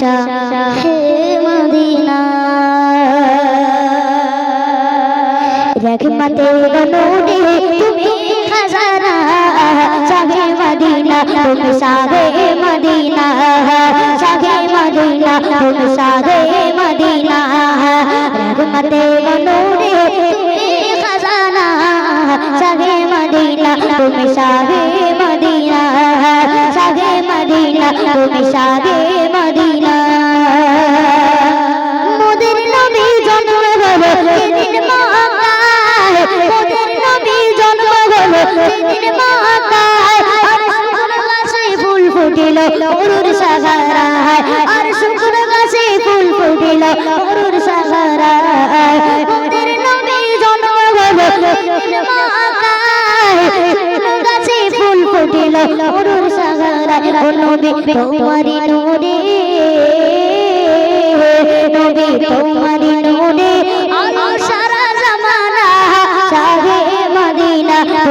শাহে Medina. রহমতে নূরে তুমি খাজানা শাহে মদিনা, তুমি শাহে মদিনা। শাহে মদিনা, তুমি শাহে মদিনা। রহমতে নূরে তুমি খাজানা মদিনা, তুমি মদিনা। তুমি শাহে যেদিন মক্কায় আর শুকর গাছে ফুল ফুটিল, অরুর সাগরায় আর শুকর গাছে ফুল ফুটিল, অরুর সাগরায় নবী তোমারি নবী তোমারি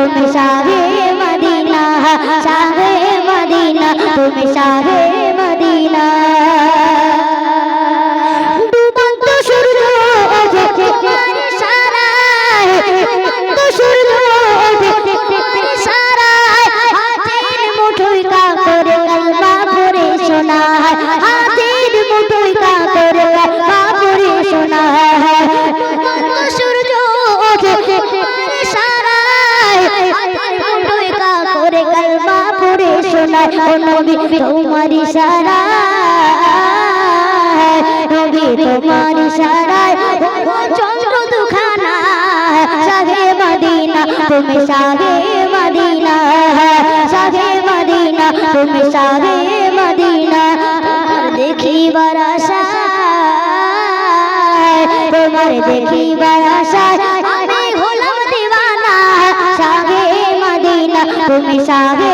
তুমি শাহে মদিনা শাহে মদিনা তুমি শাহে মদিনা। শোনায় ও নবী তোমারি সারায় নবী তোমারি ও চন্দ্র দুখানা। শাহে মদিনা, তুমি শাহে মদিনা। শাহে মদিনা, তুমি শাহে মদিনা। দেখিবার আশায়, তোমার দেখিবার আশায় আমি হলাম দিওয়ানা। শাহে মদিনা, তুমি শাহে